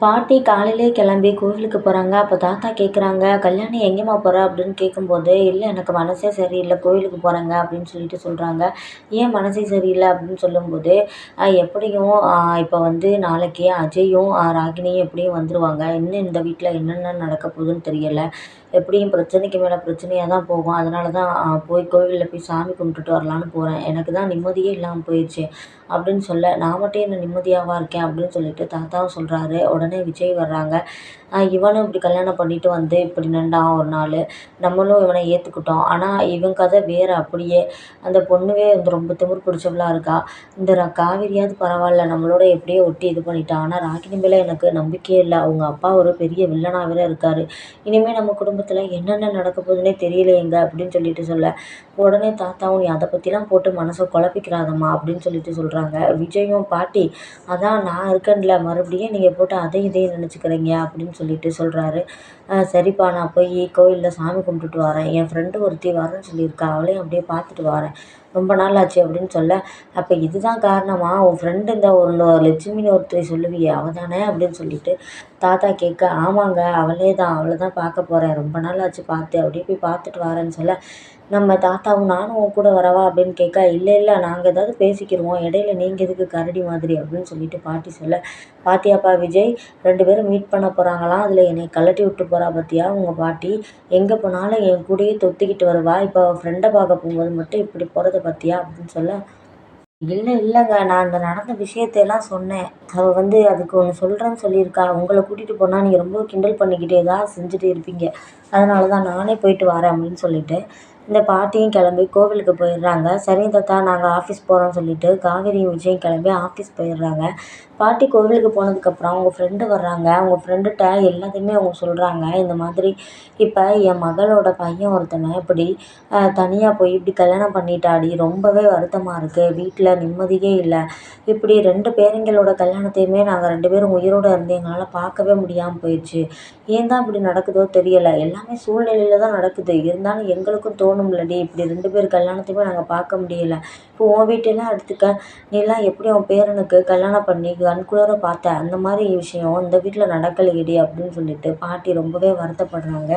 பாட்டி காலையிலே கிளம்பி கோவிலுக்கு போகிறாங்க அப்போ தாத்தா கேட்குறாங்க கல்யாணி எங்கேம்மா போகிற அப்படின்னு கேட்கும்போது இல்லை எனக்கு மனசே சரியில்லை கோவிலுக்கு போகிறேங்க அப்படின்னு சொல்லிட்டு சொல்கிறாங்க ஏன் மனசே சரியில்லை? அப்படின்னு சொல்லும்போது எப்படியும் இப்போ வந்து நாளைக்கு அஜயும் ராகினியும் எப்படியும் வந்துடுவாங்க இன்னும் இந்த வீட்டில் என்னென்ன நடக்க போகுதுன்னு தெரியலை. எப்படியும் பிரச்சனைக்கு மேலே பிரச்சனையாக தான் போகும். அதனால தான் போய் கோவிலில் போய் சாமி கும்பிட்டுட்டு வரலான்னு போகிறேன் எனக்கு தான் நிம்மதியே இல்லாமல் போயிடுச்சு அப்படின்னு சொல்ல நான் மட்டும் என்ன நிம்மதியாகவா இருக்கேன்? அப்படின்னு சொல்லிட்டு தாத்தாவும் சொல்கிறாரு உடனே விஜய் வர்றாங்க. இவனும் இப்படி கல்யாணம் பண்ணிட்டு வந்து இப்படி நின்றான் ஒரு நாள். நம்மளும் இவனை ஏற்றுக்கிட்டோம் ஆனால் இவன் கதை வேறு அப்படியே. அந்த பொண்ணுவே வந்து ரொம்ப திமிரு பிடிச்சவளா இருக்கா. இந்த ர காவேரியாவது பரவாயில்ல. நம்மளோட எப்படியோ ஒட்டி இது பண்ணிட்டான் ஆனால் ராகினி மேலே எனக்கு நம்பிக்கையே இல்லை. அவங்க அப்பா ஒரு பெரிய வில்லனாக வேற இருக்கார். இனிமேல் நம்ம குடும்பத்தில் என்னென்ன நடக்க போகுதுன்னே தெரியலையேங்க அப்படின்னு சொல்லிட்டு சொல்ல. உடனே தாத்தாவும் நீ அதை பற்றிலாம் போட்டு மனசை குழப்பிக்கிறாதம்மா. அப்படின்னு சொல்லிட்டு சொல்கிறாங்க விஜயும் பாட்டி அதான் நான் இருக்கேன்ல. மறுபடியும் நீங்கள் போட்டு அதையும் இதையும் நினச்சிக்கிறீங்க அப்படின்னு சொல்லிட்டு சொல்கிறாரு சரிப்பா நான் போய் கோவிலில் சாமி கும்பிட்டுட்டு வரேன். என் ஃப்ரெண்டு ஒருத்தி வரேன்னு சொல்லியிருக்கா. அவளையும் அப்படியே பார்த்துட்டு வரேன். ரொம்ப நாள் ஆச்சு அப்படின்னு சொல்ல அப்போ இதுதான் காரணமா? உன் ஃப்ரெண்டு இந்த ஒன்று லட்சுமின்னு ஒருத்தரை சொல்லுவியே அவள் தானே அப்படின்னு சொல்லிட்டு தாத்தா கேட்க ஆமாங்க அவளே தான் அவளை தான் பார்க்க போகிறேன் ரொம்ப நாள் ஆச்சு பார்த்து அப்படியே போய் பார்த்துட்டு வரேன்னு சொல்ல நம்ம தாத்தாவும் நானும் உன் கூட வரவா அப்படின்னு கேட்க இல்லை இல்லை நாங்கள் ஏதாவது பேசிக்கிடுவோம் இடையில நீங்கள் எதுக்கு கரடி மாதிரி? அப்படின்னு சொல்லிட்டு பாட்டி சொல்ல பாத்தியாப்பா விஜய் ரெண்டு பேரும் மீட் பண்ண போகிறாங்களாம் அதில் என்னை கழட்டி விட்டு போகிறா பார்த்தியா உங்கள் பாட்டி? எங்கே போனாலும் என் கூடயே தொத்திக்கிட்டு வருவா. இப்போ ஃப்ரெண்டை பார்க்க போகும்போது மட்டும் இப்படி போகிறத பார்த்தியா அப்படின்னு சொல்ல இல்லை இல்லைங்க. நான் அந்த நடந்த விஷயத்தையெல்லாம் சொன்னேன். அவள் வந்து அதுக்கு ஒன்று சொல்கிறேன்னு சொல்லியிருக்கா. உங்களை கூட்டிகிட்டு போனால் நீங்கள் ரொம்ப கிண்டல் பண்ணிக்கிட்டே ஏதாவது செஞ்சுட்டு இருப்பீங்க. அதனால தான் நானே போயிட்டு வரேன் அப்படின்னு சொல்லிட்டு இந்த பாட்டியும் கிளம்பி கோவிலுக்கு போயிடுறாங்க. சரிங்க தாத்தா நாங்கள் ஆஃபீஸ் போகிறோம்னு சொல்லிட்டு காவேரியும் விஜயும் கிளம்பி ஆஃபீஸ் போயிடுறாங்க. பாட்டி கோவிலுக்கு போனதுக்கப்புறம் அவங்க ஃப்ரெண்டு வர்றாங்க. அவங்க ஃப்ரெண்டுகிட்ட எல்லாத்தையுமே அவங்க சொல்கிறாங்க இந்த மாதிரி இப்போ என் மகளோட பையன் ஒருத்தனை இப்படி தனியாக போய் இப்படி கல்யாணம் பண்ணிட்டாடி. ரொம்பவே வருத்தமாக இருக்குது வீட்டில் நிம்மதியே இல்லை. இப்படி ரெண்டு பேரங்களோட கல்யாணத்தையுமே நாங்கள் ரெண்டு பேரும் உயிரோடு இருந்து எங்களால் பார்க்கவே முடியாமல் போயிடுச்சு. ஏன் தான் இப்படி நடக்குதோ தெரியலை. எல்லாமே சூழ்நிலையில் தான் நடக்குது. இருந்தாலும் எங்களுக்கும் தோணும்லடி இப்படி ரெண்டு பேர் கல்யாணத்தையுமே நாங்கள் பார்க்க முடியலை. இப்போ உன் வீட்டெல்லாம் எடுத்துக்க. நீலாம் எப்படி உன் பேரனுக்கு கல்யாணம் பண்ணி கண்குளிர பார்த்த? அந்த மாதிரி விஷயம் இந்த வீட்டில் நடக்கலையேடி அப்படின்னு சொல்லிட்டு பாட்டி ரொம்பவே வருத்தப்படுறாங்க.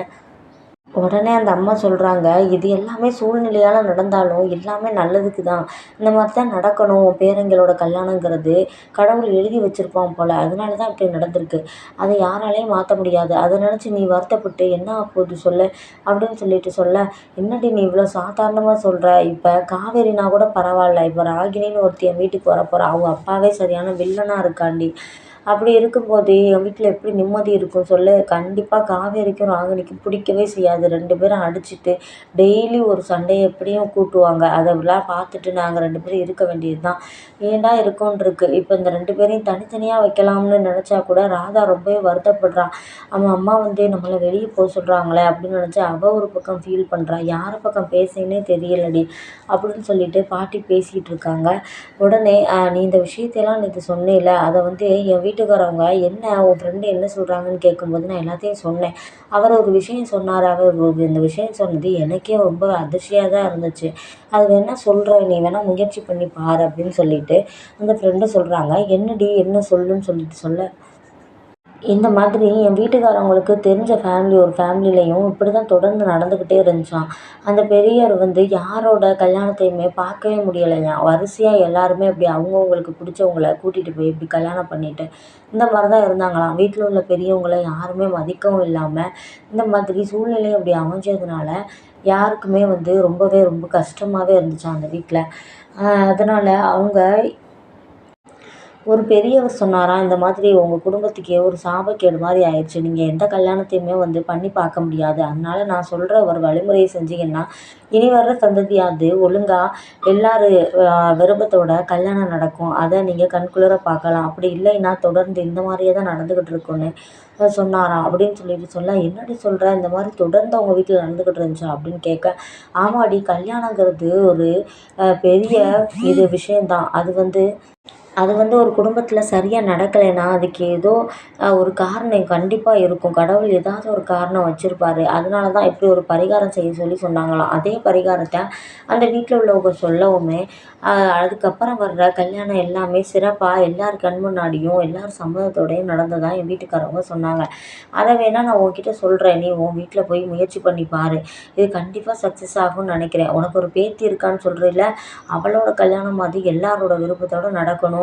உடனே அந்த அம்மா சொல்கிறாங்க இது எல்லாமே சூழ்நிலையால் நடந்தாலும் எல்லாமே நல்லதுக்கு தான் இந்த மாதிரி தான் நடக்கணும் பேரங்களோட கல்யாணங்கிறது கடவுள் எழுதி வச்சுருப்பான் போல். அதனால தான் இப்படி நடந்திருக்கு. அதை யாராலையும் மாற்ற முடியாது. அதை நினச்சி நீ வருத்தப்பட்டு என்ன ஆகப்போகுது சொல்லு? அப்படின்னு சொல்லிட்டு சொல்ல என்னடி நீ இவ்வளோ சாதாரணமாக சொல்கிற இப்போ காவேரினா கூட பரவாயில்ல. இப்போ ராகினின்னு ஒருத்தி என் வீட்டுக்கு வரப்போகிறா அவங்க அப்பாவே சரியான வில்லனாக இருக்காண்டி. அப்படி இருக்கும்போது என் வீட்டில் எப்படி நிம்மதி இருக்கும் சொல்லு? கண்டிப்பாக காவேரிக்கும் ராகினிக்கும் பிடிக்கவே செய்யாது. ரெண்டு பேரும் அடிச்சுட்டு டெய்லி ஒரு சண்டையை எப்படியும் கூட்டுவாங்க. அதெல்லாம் பார்த்துட்டு நாங்கள் ரெண்டு பேரும் இருக்க வேண்டியது தான் ஏன்டா இருக்கோன்ருக்கு இப்போ இந்த ரெண்டு பேரையும் தனித்தனியாக வைக்கலாம்னு நினச்சா கூட ராதா ரொம்பவே வருத்தப்படுறா. அவன் அம்மா வந்து நம்மளை வெளியே போக சொல்கிறாங்களே அப்படின்னு நினச்சி அவள் ஒரு பக்கம் ஃபீல் பண்ணுறா யார் பக்கம் பேசுனே தெரியலடி அப்படின்னு சொல்லிட்டு பாட்டி பேசிகிட்டு இருக்காங்க. உடனே நீ இந்த விஷயத்தையெல்லாம் நேற்று சொன்னேல அதை வந்து என் வீட்டுக்காரவங்க என்ன உன் ஃப்ரெண்டு என்ன சொல்கிறாங்கன்னு கேட்கும்போது நான் எல்லாத்தையும் சொன்னேன். அவர் ஒரு விஷயம் சொன்னார் அவர் இந்த விஷயம் சொன்னது எனக்கே ரொம்ப அதிர்ச்சியாக தான் இருந்துச்சு. அது வேணால் சொல்கிறேன் நீ வேணால் முயற்சி பண்ணி பாரு அப்படின்னு சொல்லிட்டு அந்த ஃப்ரெண்டு சொல்கிறாங்க என்னடி என்ன சொல்லுன்னு சொல்லிட்டு சொல்ல இந்த மாதிரி என் வீட்டுக்காரவங்களுக்கு தெரிஞ்ச ஃபேமிலி ஒரு ஃபேமிலிலையும் இப்படி தான் தொடர்ந்து நடந்துக்கிட்டே இருந்துச்சாம். அந்த பெரியவர் வந்து யாரோட கல்யாணத்தையுமே பார்க்கவே முடியலையாம் வரிசையாக எல்லாருமே அப்படி அவங்கவுங்களுக்கு பிடிச்சவங்கள கூட்டிகிட்டு போய் இப்படி கல்யாணம் பண்ணிட்டு இந்த மாதிரி தான் இருந்தாங்களாம். வீட்டில் உள்ள பெரியவங்களை யாருமே மதிக்கவும் இல்லாமல் இந்த மாதிரி சூழ்நிலை அப்படி அமைஞ்சதுனால யாருக்குமே வந்து ரொம்பவே ரொம்ப கஷ்டமாகவே இருந்துச்சாம் அந்த வீட்டில் அதனால் அவங்க ஒரு பெரியவர் சொன்னாராம் இந்த மாதிரி உங்கள் குடும்பத்துக்கே ஒரு சாபக்கேடு மாதிரி ஆயிடுச்சு. நீங்கள் எந்த கல்யாணத்தையுமே வந்து பண்ணி பார்க்க முடியாது. அதனால நான் சொல்கிற ஒரு வழிமுறையை செஞ்சீங்கன்னா இனி வர்ற சந்ததியாவது ஒழுங்காக எல்லார் விருப்பத்தோட கல்யாணம் நடக்கும். அதை நீங்கள் கண்குளிர பார்க்கலாம். அப்படி இல்லைன்னா தொடர்ந்து இந்த மாதிரியே தான் நடந்துக்கிட்டு இருக்குன்னு சொன்னாராம் அப்படின்னு சொல்லிட்டு சொல்ல என்னடி சொல்கிற இந்த மாதிரி தொடர்ந்து அவங்க வீட்டில் நடந்துக்கிட்டு இருந்துச்சா அப்படின்னு கேட்க ஆமாடி கல்யாணங்கிறது ஒரு பெரிய இது விஷயந்தான் அது வந்து அது வந்து ஒரு குடும்பத்தில் சரியாக நடக்கலைன்னா அதுக்கு ஏதோ ஒரு காரணம் கண்டிப்பாக இருக்கும். கடவுள் ஏதாவது ஒரு காரணம் வச்சுருப்பாரு. அதனால தான் இப்படி ஒரு பரிகாரம் செய்ய சொல்லி சொன்னாங்களாம். அதே பரிகாரத்தை அந்த வீட்டில் உள்ளவங்க சொல்லவுமே அதுக்கப்புறம் வர்ற கல்யாணம் எல்லாமே சிறப்பாக எல்லார் கண் முன்னாடியும் எல்லார் சம்மதத்தோடையும் நடந்ததாக என் வீட்டுக்காரவங்க சொன்னாங்க. அதை வேணால் நான் உன்கிட்ட சொல்கிறேன் நீ உன் வீட்டில் போய் முயற்சி பண்ணி பாரு. இது கண்டிப்பாக சக்ஸஸ் ஆகும்னு நினைக்கிறேன். உனக்கு ஒரு பேத்தி இருக்கான்னு சொல்கிறீல்ல அவளோட கல்யாணம் மாதிரி எல்லாரோட விருப்பத்தோடு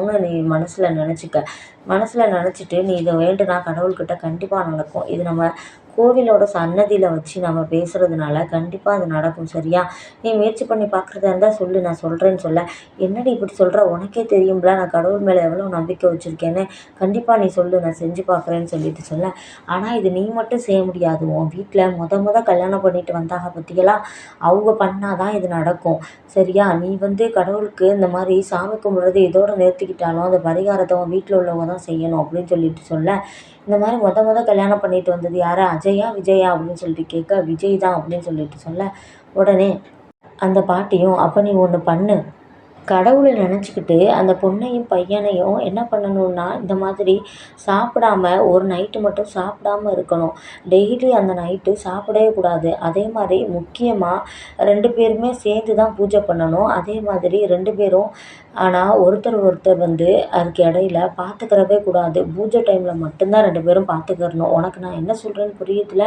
நடக்கணும்னு நீ மனசில் நினச்சிக்க. மனசில் நினச்சிட்டு நீ இதை வேண்டுனா கடவுள்கிட்ட கண்டிப்பாக நடக்கும். இது நம்ம கோவிலோட சன்னதியில் வச்சு நம்ம பேசுகிறதுனால கண்டிப்பாக அது நடக்கும் சரியா? நீ முயற்சி பண்ணி பார்க்குறதா இருந்தால் சொல்லு நான் சொல்கிறேன்னு சொல்ல. என்னடி இப்படி சொல்கிற உனக்கே தெரியும்ல நான் கடவுள் மேலே எவ்வளோ நம்பிக்கை வச்சுருக்கேன்னு. கண்டிப்பாக நீ சொல்லு நான் செஞ்சு பார்க்குறேன்னு சொல்லிட்டு சொல்ல. ஆனால் இது நீ மட்டும் செய்ய முடியாது. உன் வீட்டில் மொத மொத கல்யாணம் பண்ணிட்டு வந்தாங்க பற்றியெல்லாம் அவங்க பண்ணால் தான் இது நடக்கும் சரியா? நீ வந்து கடவுளுக்கு இந்த மாதிரி சாமி கும்பிட்றது இதோட நிறுத்திக்கிட்டாலும் அந்த பரிகாரத்தை உன் வீட்டில் உள்ளவங்க தான் செய்யணும் அப்படின்னு சொல்லிட்டு சொல்ல. இந்த மாதிரி மொத மொத கல்யாணம் பண்ணிட்டு வந்தது யார்? அஜயா விஜயா அப்படின்னு சொல்லிட்டு கேட்க விஜய் தான் அப்படின்னு சொல்லிட்டு சொல்ல உடனே அந்த பாட்டியும் அப்போ நீ ஒன்று பண்ணு. கடவுளை நினச்சிக்கிட்டு அந்த பொண்ணையும் பையனையும் என்ன பண்ணணும்னா இந்த மாதிரி சாப்பிடாம ஒரு நைட்டு மட்டும் சாப்பிடாம இருக்கணும். டெய்லி அந்த நைட்டு சாப்பிடவே கூடாது. அதே மாதிரி முக்கியமாக ரெண்டு பேருமே சேர்ந்து தான் பூஜை பண்ணணும். அதே மாதிரி ரெண்டு பேரும் ஆனால் ஒருத்தர் ஒருத்தர் வந்து அதுக்கு இடையில பார்த்துக்கிறவே கூடாது. பூஜை டைமில் மட்டும்தான் ரெண்டு பேரும் பார்த்துக்கிறணும் உனக்கு நான் என்ன சொல்கிறேன்னு புரியுதுல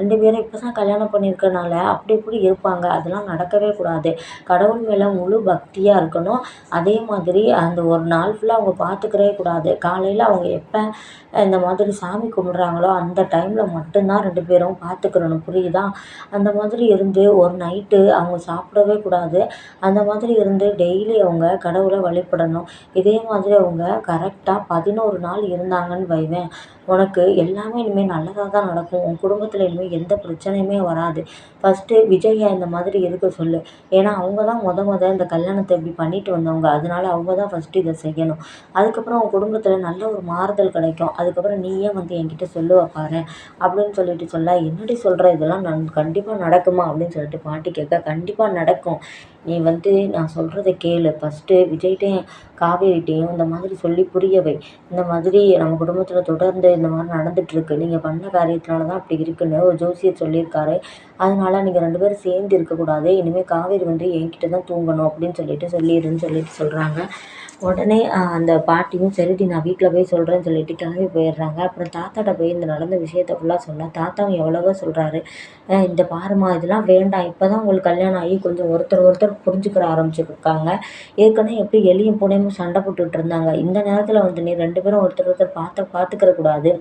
ரெண்டு பேரும் இப்போ தான் கல்யாணம் பண்ணியிருக்கனால அப்படி இப்படி இருப்பாங்க. அதெல்லாம் நடக்கவே கூடாது. கடவுள் மேலே முழு பக்தியாக இருக்கணும். அதே மாதிரி அந்த ஒரு நாள் ஃபுல்லாக அவங்க பார்த்துக்கவே கூடாது. காலையில் அவங்க எப்போ இந்த மாதிரி சாமி கும்பிட்றாங்களோ அந்த டைமில் மட்டும்தான் ரெண்டு பேரும் பார்த்துக்கிறணும் புரியுதா? அந்த மாதிரி இருந்து ஒரு நைட்டு அவங்க சாப்பிடவே கூடாது. அந்த மாதிரி இருந்து டெய்லி அவங்க கடவுள் வழிபடணும். இதே மாதிரி அவங்க கரெக்டாக பதினோரு நாள் இருந்தாங்கன்னு வைவேன் உனக்கு எல்லாமே இனிமேல் நல்லதாக தான் நடக்கும். உன் குடும்பத்தில் இனிமேல் எந்த பிரச்சனையுமே வராது. ஃபஸ்ட்டு விஜயை இந்த மாதிரி இருக்க சொல்லு. ஏன்னா அவங்க தான் முத முத இந்த கல்யாணத்தை இப்படி பண்ணிட்டு வந்தவங்க. அதனால அவங்க தான் ஃபஸ்ட்டு இதை செய்யணும். அதுக்கப்புறம் உன் குடும்பத்தில் நல்ல ஒரு மாறுதல் கிடைக்கும். அதுக்கப்புறம் நீயே வந்து என்கிட்ட சொல்லுவ பாரு. அப்படின்னு சொல்லிட்டு சொல்ல என்னடி சொல்கிற இதெல்லாம் நன் கண்டிப்பாக நடக்குமா? அப்படின்னு சொல்லிட்டு பாட்டி கேட்க கண்டிப்பாக நடக்கும். நீ வந்து நான் சொல்கிறத கேளு. ஃபஸ்ட்டு விஜய்கிட்டையும் காவேரிகிட்டையும் இந்த மாதிரி சொல்லி புரியவை இந்த மாதிரி நம்ம குடும்பத்தில் தொடர்ந்து இந்த மாதிரி நடந்துகிட்ருக்கு நீங்கள் பண்ண காரியத்தினால தான் அப்படி இருக்குன்னு ஒரு ஜோசியர் சொல்லியிருக்காரு. அதனால் நீங்கள் ரெண்டு பேரும் சேர்ந்து இருக்கக்கூடாது. இனிமேல் காவேரி வந்து என்கிட்ட தான் தூங்கணும் அப்படின்னு சொல்லிட்டு சொல்லிடுன்னு சொல்லிட்டு சொல்கிறாங்க உடனே அந்த பாட்டியும் சரிடி நான் வீட்டில் போய் சொல்கிறேன்னு சொல்லிட்டு கிளம்பி போயிடுறாங்க. அப்புறம் தாத்தாட்ட போய் இந்த நடந்த விஷயத்த ஃபுல்லாக சொன்னால் தாத்தாவும் எவ்வளவோ சொல்கிறாரு இந்த பாரும்மா இதெல்லாம் வேண்டாம். இப்போ தான் உங்களுக்கு கல்யாணம் ஆகி கொஞ்சம் ஒருத்தர் ஒருத்தர் புரிஞ்சுக்கிற ஆரம்பிச்சுருக்காங்க. ஏற்கனவே எப்படி எளியும் புனையும் சண்டை போட்டுட்டு இருந்தாங்க. இந்த நேரத்தில் வந்து நீ ரெண்டு பேரும் ஒருத்தர் ஒருத்தர் பார்த்து பார்த்துக்கிற கூடாது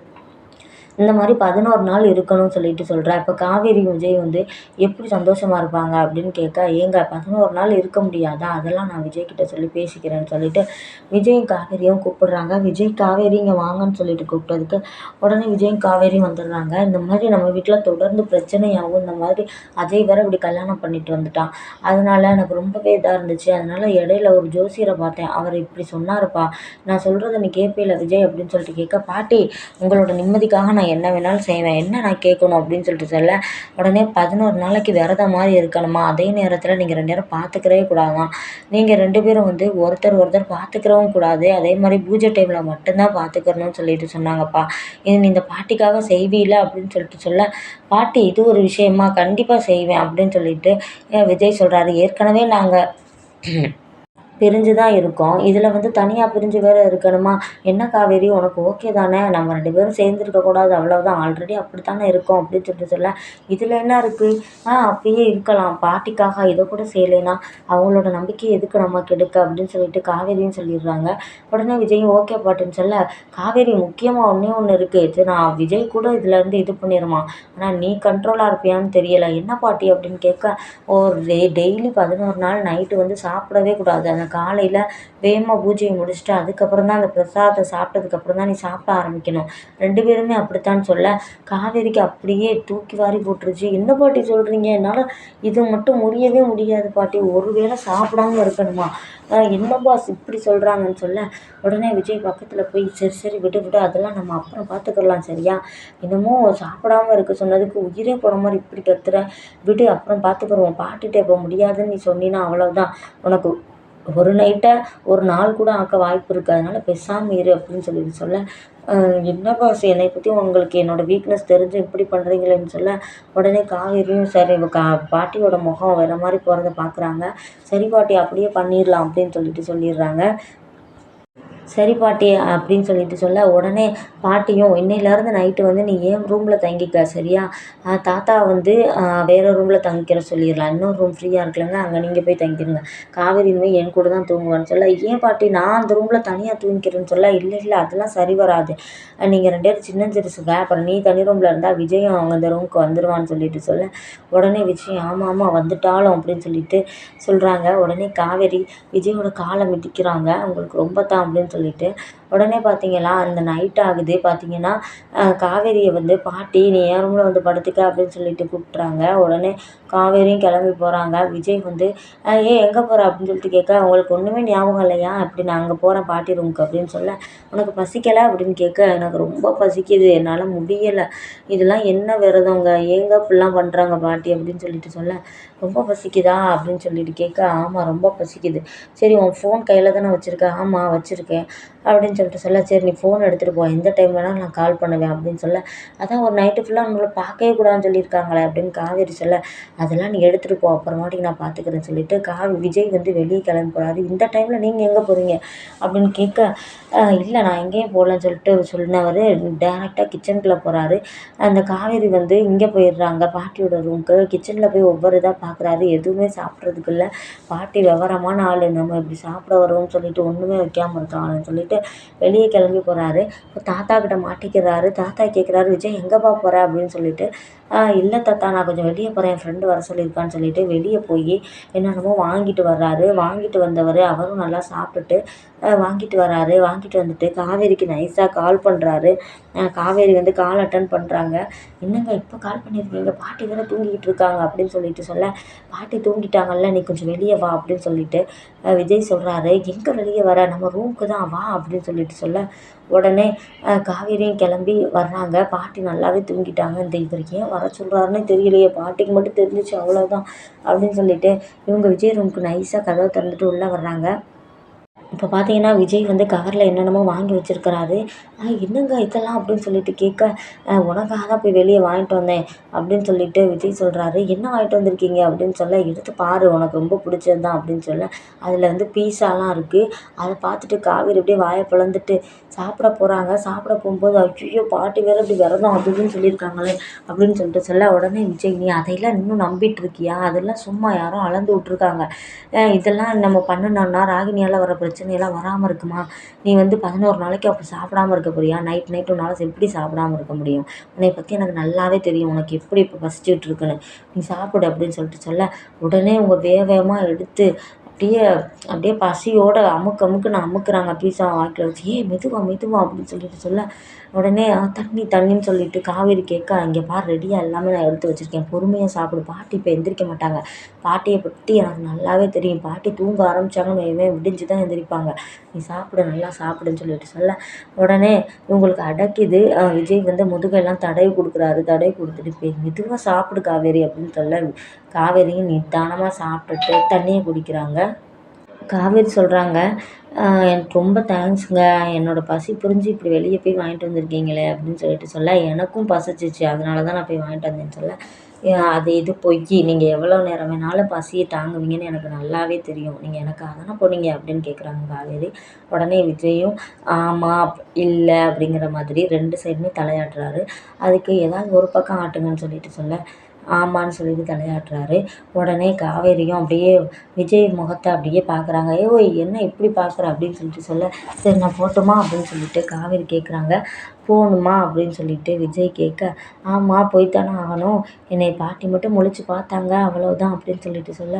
இந்த மாதிரி பதினோரு நாள் இருக்கணும்னு சொல்லிட்டு சொல்கிறா இப்போ காவேரி விஜய் வந்து எப்படி சந்தோஷமாக இருப்பாங்க? அப்படின்னு கேட்க ஏங்க பதினோரு நாள் இருக்க முடியாதா? அதெல்லாம் நான் விஜய் கிட்ட சொல்லி பேசிக்கிறேன்னு சொல்லிட்டு விஜயும் காவேரியும் கூப்பிடுறாங்க. விஜய் காவேரி இங்கே வாங்கன்னு சொல்லிட்டு கூப்பிட்டதுக்கு உடனே விஜயும் காவேரியும் வந்துடுறாங்க. இந்த மாதிரி நம்ம வீட்டில் தொடர்ந்து பிரச்சனையாகும் இந்த மாதிரி அஜய் வேற இப்படி கல்யாணம் பண்ணிட்டு வந்துட்டான். அதனால எனக்கு ரொம்பவே இதாக இருந்துச்சு. அதனால இடையில ஒரு ஜோசியரை பார்த்தேன். அவர் இப்படி சொன்னாருப்பா. நான் சொல்கிறத நீ கேட்பேல விஜய் அப்படின்னு சொல்லிட்டு கேட்க பாட்டி உங்களோட நிம்மதிக்காக நான் நான் என்ன வேணாலும் செய்வேன். என்ன நான் கேட்கணும் அப்படின்னு சொல்லிட்டு சொல்ல உடனே பதினோரு நாளைக்கு விரதம் மாதிரி இருக்கணுமா? அதே நேரத்தில் நீங்கள் ரெண்டு நேரம் பார்த்துக்கவே கூடாதாம். நீங்கள் ரெண்டு பேரும் வந்து ஒருத்தர் ஒருத்தர் பார்த்துக்கிறவும் கூடாது. அதே மாதிரி பூஜை டைமில் மட்டும்தான் பார்த்துக்கிறணும்னு சொல்லிட்டு சொன்னாங்கப்பா. இது நீ இந்த பாட்டிக்காக செய்வீல அப்படின்னு சொல்லிட்டு சொல்ல பாட்டி இது ஒரு விஷயமா கண்டிப்பாக செய்வேன் அப்படின்னு சொல்லிட்டு விஜய் சொல்கிறாரு ஏற்கனவே நாங்கள் பிரிஞ்சு தான் இருக்கோம். இதில் வந்து தனியாக பிரிஞ்சு வேறு இருக்கணுமா? என்ன காவேரி உனக்கு ஓகே தானே? நம்ம ரெண்டு பேரும் சேர்ந்துருக்கக்கூடாது அவ்வளோதான் ஆல்ரெடி அப்படி தானே இருக்கோம் அப்படின்னு சொல்லிட்டு சொல்ல. இதில் என்ன இருக்குது ஆ அப்படியே இருக்கலாம். பாட்டிக்காக இதை கூட செய்யலைனா அவங்களோட நம்பிக்கை எதுக்கு நம்ம கெடுக்க அப்படின்னு சொல்லிட்டு காவேரியும் சொல்லிடுறாங்க. உடனே விஜயும் ஓகே பாட்டுன்னு சொல்ல காவேரி முக்கியமாக ஒன்றே ஒன்று இருக்குது நான் விஜய் கூட இதுலேருந்து இது பண்ணிடுமா ஆனால் நீ கண்ட்ரோலாக இருப்பியான்னு தெரியலை. என்ன பாட்டி? அப்படின்னு கேட்க ஒரு டெய்லி பதினோரு நாள் நைட்டு வந்து சாப்பிடவே கூடாது. அந்த காலையில் வேகமாக பூஜையை முடிச்சுட்டு அதுக்கப்புறம் தான் அந்த பிரசாதத்தை சாப்பிட்டதுக்கப்புறம் தான் நீ சாப்பிட ஆரம்பிக்கணும். ரெண்டு பேருமே அப்படித்தான் சொல்ல காவேரிக்கு அப்படியே தூக்கி வாரி போட்டுருச்சு. என்ன பாட்டி சொல்கிறீங்க என்னால் இது மட்டும் முடியவே முடியாது பாட்டி. ஒரு வேளை சாப்பிடாம இருக்கணுமா? என்ன பாஸ் இப்படி சொல்கிறாங்கன்னு சொல்ல உடனே விஜய் பக்கத்தில் போய் சரி சரி விடு விடு அதெல்லாம் நம்ம அப்புறம் பார்த்துக்கலாம் சரியா? இன்னமும் சாப்பிடாம இருக்க சொன்னதுக்கு உயிரே போகிற மாதிரி இப்படி கத்துற. விடு அப்புறம் பார்த்துக்குருவோம் பாட்டுகிட்ட இப்போ முடியாதுன்னு நீ சொன்னீன்னா அவ்வளோதான் உனக்கு ஒரு நைட்டை ஒரு நாள் கூட ஆக்க வாய்ப்பு இருக்குது அதனால் பேசாமல் இரு அப்படின்னு சொல்லிட்டு சொல்ல என்ன பாஸ் என்னை பற்றி உங்களுக்கு என்னோடய வீக்னஸ் தெரிஞ்சு இப்படி பண்ணுறீங்களேன்னு சொல்ல உடனே காவேரியும் சரி இவ கா பாட்டியோட முகம் வேறு மாதிரி போகிறத பார்க்குறாங்க சரி பாட்டி அப்படியே பண்ணிடலாம் அப்படின்னு சொல்லிட்டு சொல்லிடுறாங்க. சரி பாட்டி அப்படின்னு சொல்லிட்டு சொல்ல உடனே பாட்டியும் இன்னையிலேருந்து நைட்டு வந்து நீ ஏன் ரூமில் தங்கிக்க சரியா? தாத்தா வந்து வேறு ரூமில் தங்கிக்கிற சொல்லிடலாம். இன்னொரு ரூம் ஃப்ரீயாக இருக்குல்லங்க அங்கே நீங்கள் போய் தங்கிடுங்க காவேரி இனிமேல் என் கூட தான் தூங்குவான்னு சொல்ல ஏன் பாட்டி நான் அந்த ரூமில் தனியாக தூங்கிக்கிறேன்னு சொல்ல இல்லை இல்லை அதெல்லாம் சரி வராது. நீங்கள் ரெண்டு பேரும் சின்னஞ்சிருச்சுங்க அப்புறம் நீ தனி ரூமில் இருந்தால் விஜயும் அவங்க அந்த ரூமுக்கு வந்துடுவான்னு சொல்லிட்டு சொல்ல உடனே விஜய் ஆமாம் ஆமாம் வந்துட்டாலும் அப்படின்னு சொல்லிட்டு சொல்கிறாங்க உடனே காவேரி விஜயோட காலை மிதிக்கிறாங்க அவங்களுக்கு ரொம்ப தான் அப்படின்னு சொல்லிட்டு உடனே பார்த்தீங்களா அந்த நைட் ஆகுது. பார்த்தீங்கன்னா காவேரியை வந்து பாட்டி நீ என் ரூமில் வந்து படுத்துக்க? அப்படின்னு சொல்லிட்டு கூப்பிட்றாங்க உடனே காவேரியும் கிளம்பி போகிறாங்க விஜய் வந்து ஏ எங்கே போகிற அப்படின்னு சொல்லிட்டு கேட்க அவங்களுக்கு ஒன்றுமே ஞாபகம் இல்லையா? அப்படி நான் அங்கே போகிறேன் பாட்டி ரூமுக்கு அப்படின்னு சொல்ல உனக்கு பசிக்கலை? அப்படின்னு கேட்க எனக்கு ரொம்ப பசிக்குது. என்னால் முடியலை. இதெல்லாம் என்ன விரதங்க? ஏங்க இப்படிலாம் பண்ணுறாங்க பாட்டி? அப்படின்னு சொல்லிட்டு சொல்ல ரொம்ப பசிக்குதா? அப்படின்னு சொல்லிட்டு கேட்க ஆமாம் ரொம்ப பசிக்குது. சரி உன் ஃபோன் கையில் தானே வச்சுருக்க? ஆமாம் வச்சுருக்கேன். அப்படின்னு அப்படின்னு சொல்லிட்டு சொல்ல சரி நீ ஃபோன் எடுத்துகிட்டு போ. எந்த டைம் வேணாலும் நான் கால் பண்ணுவேன் அப்படின்னு சொல்ல. அதான் ஒரு நைட்டு ஃபுல்லாக உங்களை பார்க்கவே கூடாதுன்னு சொல்லியிருக்காங்களே அப்படின்னு காவேரி சொல்ல அதெல்லாம் நீ எடுத்துகிட்டு போ. அப்புறமாட்டிக்கு நான் பார்த்துக்கிறேன்னு சொல்லிட்டு காவி விஜய் வந்து வெளியே கிளம்பி போகிறாரு இந்த டைமில் நீங்கள் எங்கே போகிறீங்க அப்படின்னு கேட்க இல்லை நான் எங்கேயும் போகலன்னு சொல்லிட்டு சொன்னவர் டேரெக்டாக கிச்சனுக்குள்ளே போகிறாரு அந்த காவேரி வந்து இங்கே போயிடுறாங்க. பாட்டியோட ரூமுக்கு கிச்சனில் போய் ஒவ்வொரு இதாக பார்க்குறாரு எதுவுமே சாப்பிட்றதுக்கு இல்லை. பாட்டி விவரமான ஆள். நம்ம இப்படி சாப்பிட வரோம்னு சொல்லிட்டு ஒன்றுமே வைக்காமல் இருக்காங்கன்னு சொல்லிட்டு வெளியே கிளம்பி போகிறாரு இப்போ தாத்தா கிட்ட மாட்டிக்கிறாரு. தாத்தா கேட்குறாரு விஜய் எங்கேப்பா போகிற அப்படின்னு சொல்லிட்டு இல்லை தாத்தா நான் கொஞ்சம் வெளியே போகிறேன் என் ஃப்ரெண்டு வர சொல்லியிருக்கான்னு சொல்லிட்டு வெளியே போய் என்னென்னமோ வாங்கிட்டு வர்றாரு. வாங்கிட்டு வந்தவர் அவரும் நல்லா சாப்பிட்டுட்டு வாங்கிட்டு வராரு. வாங்கிட்டு வந்துட்டு காவேரிக்கு நைஸாக கால் பண்ணுறாரு காவேரி வந்து கால் அட்டன் பண்ணுறாங்க என்னங்க இப்போ கால் பண்ணியிருக்கீங்க பாட்டி வேறு தூங்கிக்கிட்டு இருக்காங்க அப்படின்னு சொல்லிட்டு சொல்ல பாட்டி தூங்கிட்டாங்கல்ல நீ கொஞ்சம் வெளியே வா அப்படின்னு சொல்லிட்டு விஜய் சொல்கிறாரு எங்கே வெளியே வர? நம்ம ரூமுக்கு தான் வா அப்படின்னு சொல்லிட்டு சொல்ல உடனே காவேரியும் கிளம்பி வர்றாங்க. பாட்டி நல்லாவே தூங்கிட்டாங்க. இந்த இவர் ஏன் வர சொல்கிறாருன்னு தெரியலையே. பாட்டிக்கு மட்டும் தெரிஞ்சிச்சு அவ்வளோதான் அப்படின்னு சொல்லிட்டு இவங்க விஜய் ரூமுக்கு நைஸாக கதவை திறந்துட்டு உள்ளே வர்றாங்க. இப்போ பார்த்தீங்கன்னா விஜய் வந்து கவரில் என்னென்னமோ வாங்கி வச்சிருக்கிறாரு. என்னங்க இதெல்லாம் அப்படின்னு சொல்லிட்டு கேட்க உனக்காக தான் போய் வெளியே வாங்கிட்டு வந்தேன் அப்படின்னு சொல்லிட்டு விஜய் சொல்கிறாரு என்ன வாங்கிட்டு வந்திருக்கீங்க அப்படின்னு சொல்ல எடுத்து பாரு உனக்கு ரொம்ப பிடிச்சது தான் அப்படின்னு சொல்ல. அதில் வந்து பீஸாலாம் இருக்குது அதை பார்த்துட்டு காவேரி அப்படியே வாயை பிளந்துட்டு சாப்பிட போகிறாங்க சாப்பிட போகும்போது ஐயோ பாட்டி வேறு இப்படி விரதம் அப்படின்னு சொல்லியிருக்காங்களே அப்படின்னு சொல்லிட்டு சொல்ல உடனே விஜய் நீ அதையெல்லாம் இன்னும் நம்பிட்டு இருக்கியா? அதெல்லாம் சும்மா யாரும் அளந்து விட்ருக்காங்க இதெல்லாம் நம்ம பண்ணினோன்னா ராகினியால் வர பிரச்சனை பிரச்சனையெல்லாம் வராமல் இருக்குமா? நீ வந்து பதினோரு நாளைக்கு அப்படி சாப்பிடாம இருக்க போறியா? நைட் நைட் உன்னால் எப்படி சாப்பிடாம இருக்க முடியும்? உன்னை பற்றி எனக்கு நல்லாவே தெரியும். உனக்கு எப்படி இப்போ பசிச்சுட்டு இருக்குன்னு. நீ சாப்பிடு அப்படின்னு சொல்லிட்டு சொல்ல. உடனே உங்கள் வேக வேகமாக எடுத்து அப்படியே அப்படியே பசியோட அமுக்கு அமுக்குன்னு அமுக்குறாங்க. பீஸா வாய்க்கில் வச்சு ஏ மெதுவா மெதுவா அப்படின்னு சொல்லிட்டு சொல்ல. உடனே தண்ணி தண்ணின்னு சொல்லிட்டு காவேரி கேட்க இங்கே பார் ரெடியாக எல்லாமே நான் எடுத்து வச்சுருக்கேன். பொறுமையாக சாப்பிடு. பாட்டி இப்போ எந்திரிக்க மாட்டாங்க. பாட்டியை பற்றி எனக்கு நல்லாவே தெரியும். பாட்டி தூங்க ஆரம்பித்தாங்கன்னு வையவே விடிஞ்சு தான் எந்திரிப்பாங்க. நீ சாப்பிடு நல்லா சாப்பிடுன்னு சொல்லிட்டு சொல்ல. உடனே இவங்களுக்கு அடக்கிது. விஜய் வந்து முதுகெல்லாம் தடவி கொடுக்குறாரு. தடவி கொடுத்துட்டு போய் மெதுவாக சாப்பிடு காவேரி அப்படின்னு சொல்ல காவேரியும் நிதானமாக சாப்பிட்டுட்டு தண்ணியை குடிக்கிறாங்க. காவேரி சொல்கிறாங்க எனக்கு ரொம்ப தேங்க்ஸுங்க என்னோடய பசி புரிஞ்சு இப்படி வெளியே போய் வாங்கிட்டு வந்திருக்கீங்களே அப்படின்னு சொல்லிட்டு சொல்ல. எனக்கும் பசிச்சிச்சு. அதனால தான் நான் போய் வாங்கிட்டு வந்தேன்னு சொல்ல. அது இது பொய். நீங்கள் எவ்வளோ நேரம் வேணாலும் பசியை தாங்குவீங்கன்னு எனக்கு நல்லாவே தெரியும். நீங்கள் எனக்காக தானே போனீங்க அப்படின்னு கேட்குறாங்க காவேரி உடனே விஜயும் ஆமாம் இல்லை அப்படிங்கிற மாதிரி ரெண்டு சைடுமே தலையாட்டுறாரு. அதுக்கு ஏதாவது ஒரு பக்கம் ஆட்டுங்கன்னு சொல்லிட்டு சொல்ல. ஆமான்னு சொல்லிட்டு தலையாட்டுறாரு. உடனே காவேரியும் அப்படியே விஜய் முகத்தை அப்படியே பார்க்குறாங்க ஓய் என்ன இப்படி பார்க்குற அப்படின்னு சொல்லிட்டு சொல்ல சரி நான் போட்டுமா? அப்படின்னு சொல்லிட்டு காவேரி கேட்குறாங்க போகணுமா அப்படின்னு சொல்லிட்டு விஜய் கேட்க ஆமாம் போய்த்தானே ஆகணும். என்னை பாட்டி மட்டும் முழிச்சு பார்த்தாங்க அவ்வளோதான் அப்படின்னு சொல்லிட்டு சொல்ல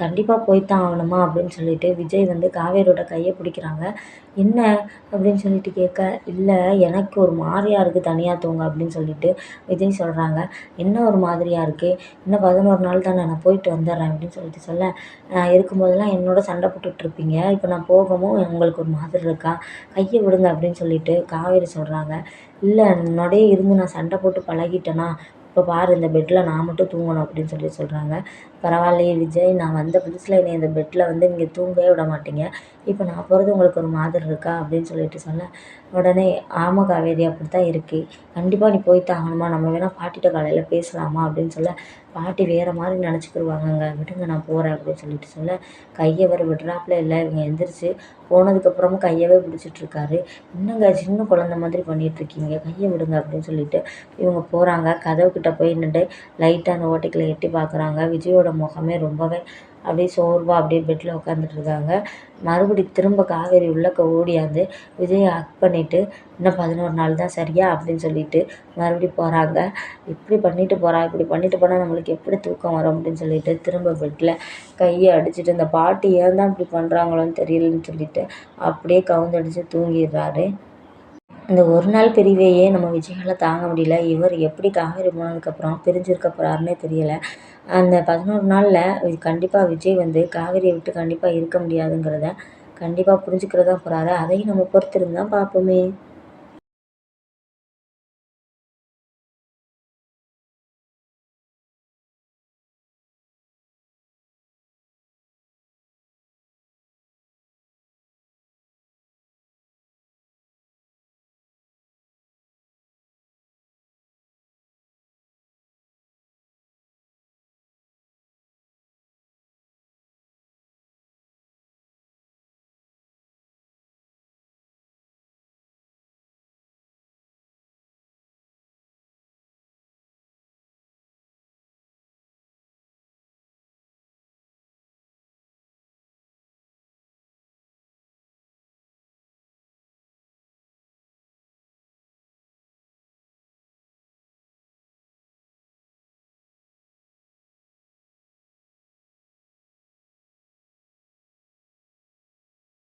கண்டிப்பாக போய்த்தான் ஆகணுமா அப்படின்னு சொல்லிட்டு விஜய் வந்து காவேரியோட கையை பிடிக்கிறாங்க. என்ன அப்படின்னு சொல்லிட்டு கேட்க இல்லை எனக்கு ஒரு மாதிரியா இருக்குது தனியாக தூங்க அப்படின்னு சொல்லிட்டு விஜய் சொல்கிறாங்க என்ன ஒரு மாதிரியாக இருக்குது இன்னும் பதினோரு நாள் தானே நான் போயிட்டு வந்துடுறேன் அப்படின்னு சொல்லிட்டு சொல்ல இருக்கும்போதெல்லாம் என்னோட சண்டை போட்டுட்ருப்பீங்க இப்போ நான் போகவும் உங்களுக்கு ஒரு மாதிரி இருக்கா? கையை விடுங்க அப்படின்னு சொல்லிட்டு காவேரி சொல்கிறாங்க இல்லை என்னோடய இருந்து நான் சண்டை போட்டு பழகிட்டேனா? இப்போ பாரு இந்த பெட்டில் நான் மட்டும் தூங்கணும் அப்படின்னு சொல்லி சொல்கிறாங்க பரவாயில்லையே விஜய் நான் வந்த புதுசில் என்னை இந்த பெட்டில் வந்து நீங்கள் தூங்கவே விட மாட்டீங்க. இப்போ நான் போகிறது உங்களுக்கு ஒரு மாதிரி இருக்கா? அப்படின்னு சொல்லிட்டு சொல்ல உடனே ஆமாம் காவேரி அப்படி தான் இருக்குது கண்டிப்பாக நீ போய் தாங்கணுமா நம்ம வேணால் பாட்டிகிட்ட காலையில் பேசலாமா? அப்படின்னு சொல்ல பாட்டி வேறு மாதிரி நினச்சிக்கிருவாங்கங்க. விடுங்க நான் போகிறேன் அப்படின்னு சொல்லிட்டு சொல்ல கையை வேறு விடுறாப்புல இல்லை இவங்க எந்திரிச்சு போனதுக்கப்புறமும் கையவே பிடிச்சிட்ருக்காரு. என்னங்க சின்ன குழந்த மாதிரி பண்ணிகிட்ருக்கீங்க கையை விடுங்க அப்படின்னு சொல்லிட்டு இவங்க போகிறாங்க கதவுக்கிட்ட போய் நின்று லைட்டாக அந்த ஓட்டைக்கில் எட்டி பார்க்குறாங்க விஜயோட முகமே ரொம்பவே அப்படியே சோர்வாக அப்படியே பெட்டில் உட்காந்துட்டு இருக்காங்க. மறுபடி திரும்ப காவேரி உள்ளக்க ஓடியாந்து விஜயை ஹக் பண்ணிவிட்டு இன்னும் பதினோரு நாள் தான் சரியா? அப்படின்னு சொல்லிட்டு மறுபடி போகிறாங்க இப்படி பண்ணிட்டு போகிறா இப்படி பண்ணிட்டு போனால் நம்மளுக்கு எப்படி தூக்கம் வரும்? அப்படின்னு சொல்லிட்டு திரும்ப பெட்டில் கையை அடிச்சுட்டு இந்த பாட்டி ஏன் தான் இப்படி பண்ணுறாங்களோன்னு தெரியலன்னு சொல்லிட்டு அப்படியே கவுந்தடிச்சு தூங்கிடுறாரு. இந்த ஒரு நாள் பிரிவையே நம்ம விஜயால் தாங்க முடியல. இவர் எப்படி காவேரி போனதுக்கப்புறம் பிரிஞ்சிருக்க போகிறாருன்னே தெரியலை. அந்த பதினோரு நாளில் கண்டிப்பாக விஜய் வந்து காவேரியை விட்டு கண்டிப்பாக இருக்க முடியாதுங்கிறத கண்டிப்பாக புரிஞ்சுக்கிறதா போகிறாரு அதையும் நம்ம பொறுத்திருந்து தான் பார்ப்போமே.